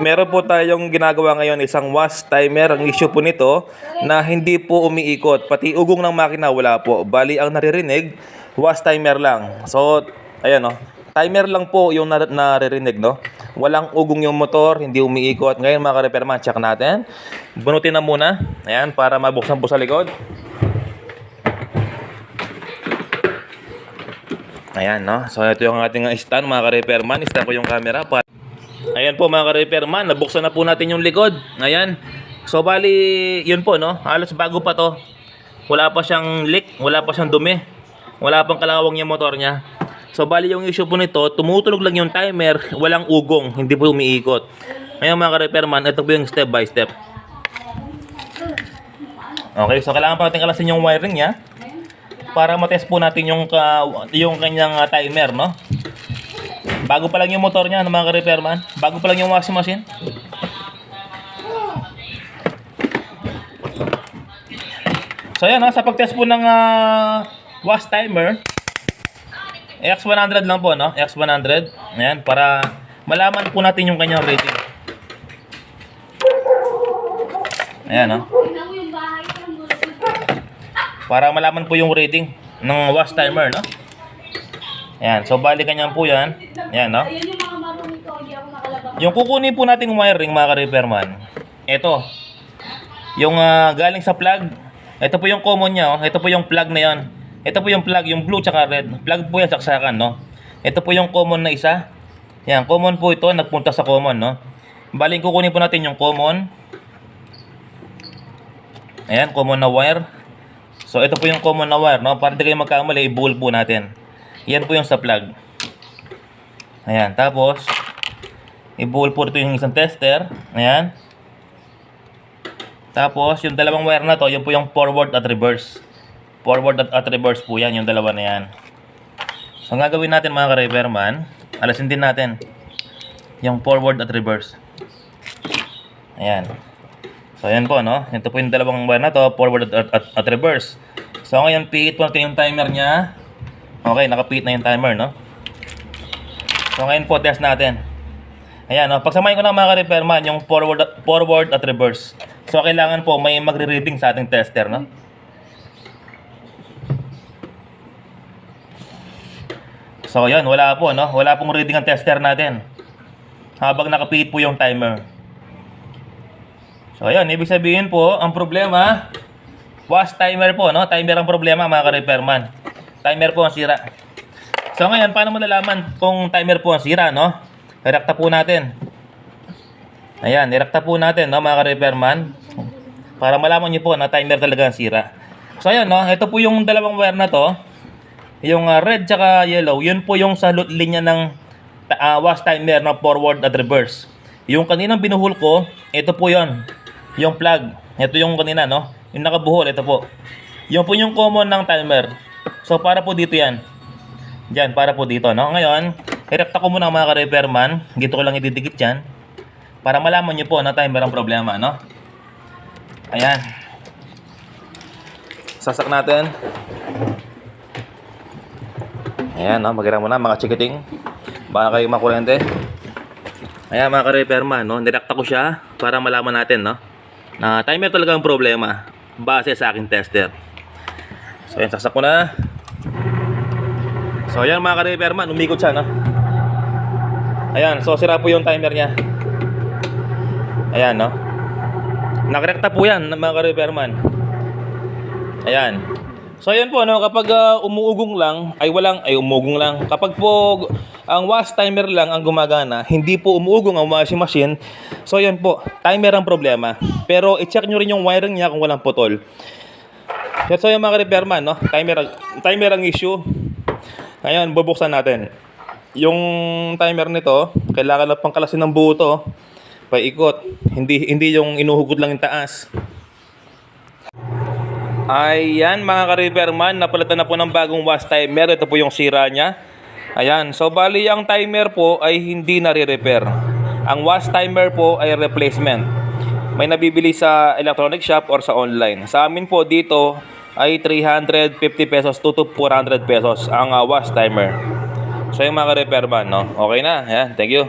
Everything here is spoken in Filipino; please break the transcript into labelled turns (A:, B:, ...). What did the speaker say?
A: meron po tayong ginagawa ngayon isang wash timer. Ang issue po nito na hindi po umiikot. Pati ugong ng makina wala po. Bali ang naririnig, wash timer lang. So, ayan o. Timer lang po yung nar- naririnig, no? Walang ugong yung motor, hindi umiikot. Ngayon mga ka-repairman, check natin. Bunutin na muna. Ayan, para mabuksan po sa likod. Ayan, no? So, ito yung ating stand, mga ka-repairman. Stand ko yung camera. Para... Ayan po, mga ka-repairman. Nabuksan na po natin yung likod. Ayan. So, bali, yun po, no? Halos bago pa to. Wala pa siyang leak. Wala pa siyang dumi. Wala pang kalawang yung motor niya. So, bali yung issue po nito, tumutulog lang yung timer. Walang ugong. Hindi po umiikot. Ngayon, mga ka-repairman, ito po yung step by step. Okay, so kailangan pa natin kalasin yung wiring niya para matest po natin yung ka, yung kanyang ah, timer, no? Bago pa lang yung motor niya, ano mga ka-repairman? Bago pa lang yung washing machine. So yan, no? sa pag-test po ng ah, wash timer, X100 lang po, no? X100. Ayan, para malaman po natin yung kanyang rating. Ayan, no? Para malaman po yung rating ng wash timer, no? Ayan, so balikan niyan po yan. Ayan, no?
B: Yung
A: kukunin po nating wiring, mga ka-repairman, ito. Yung ah, galing sa plug, ito po yung common niya, oh. Ito po yung plug na yan. Ito po yung plug, yung blue tsaka red. Plug po yan, saksakan, no? Ito po yung common na isa. Yan, common po ito, nagpunta sa common, no? Baling kukunin po natin yung common. Ayan, common na wire. So, ito po yung common na wire, no? Para di kayo magkamali, i-bull po natin. Yan po yung sa plug. Ayan, tapos, i-bull po ito yung isang tester. Ayan. Tapos, yung dalawang wire na to, yun po yung forward at reverse. Forward at, at reverse po yan, yung dalawa na yan. So, ang gagawin natin mga ka-repairman, alasin din natin yung forward at reverse. Ayan. So, ayan po, no? Ito po yung dalawang wire na to, forward at, at, at reverse. So, ngayon, pihit po natin yung timer niya. Okay, nakapihit na yung timer, no? So, ngayon po, test natin. Ayan, no? pagsamahin ko ng mga ka-repairman, yung forward, forward at reverse. So, kailangan po may magre-reading sa ating tester, no? So, yun, wala po, no? Wala pong reading ang tester natin. Habang nakapihit po yung timer. So, ayun, ibig sabihin po, ang problema, was timer po, no? Timer ang problema, mga ka-repairman. Timer po ang sira. So, ngayon, paano mo nalaman kung timer po ang sira, no? Irakta po natin. Ayan, irakta po natin, no, mga ka-repairman. Para malaman niyo po na timer talaga ang sira. So, ayun, no? Ito po yung dalawang wire na to. Yung ah, red tsaka yellow, yun po yung sa linya ng uh, wash timer na forward at reverse. Yung kaninang binuhol ko, ito po yon Yung plug. Ito yung kanina, no? Yung nakabuhol, ito po. Yung po yung common ng timer. So, para po dito yan. Diyan, para po dito, no? Ngayon, irekta ko muna mga ka-repairman. Dito ko lang ididikit yan. Para malaman nyo po na timer ang problema, no? Ayan. Sasak natin. Ayan, no? Maganda muna, mga chikiting. Baka kayo makurente. Ayan, mga ka-repairman, no? Nirekta ko siya para malaman natin, no? Na timer talaga ang problema base sa aking tester. So, ayan, sasak ko na. So, ayan mga ka-repairman, umikot siya, no? Ayan, so sira po yung timer niya. Ayan, no? Nakarekta po yan, mga ka-repairman. Ayan. So, ayan po, no? Kapag ah, umuugong lang, ay walang, ay umugong lang. Kapag po ang wash timer lang ang gumagana, hindi po umuugong ang washing machine. So, ayan po, timer ang problema. Pero, i-check nyo rin yung wiring niya kung walang putol. Yan, so yung mga repairman, no? Timer, timer ang issue. Ngayon, bubuksan natin. Yung timer nito, kailangan na pang kalasin ng buo to. Paikot. Hindi, hindi yung inuhugot lang yung taas. Ayan mga ka-repairman, napalitan na po ng bagong wash timer. Ito po yung sira niya. Ayan, so bali ang timer po ay hindi nare-repair. Ang wash timer po ay replacement. May nabibili sa electronic shop or sa online. Sa amin po dito ay 350 pesos to to 400 pesos ang uh, wash timer. So yung mga ka-repairman, no? Okay na. Ayan, thank you.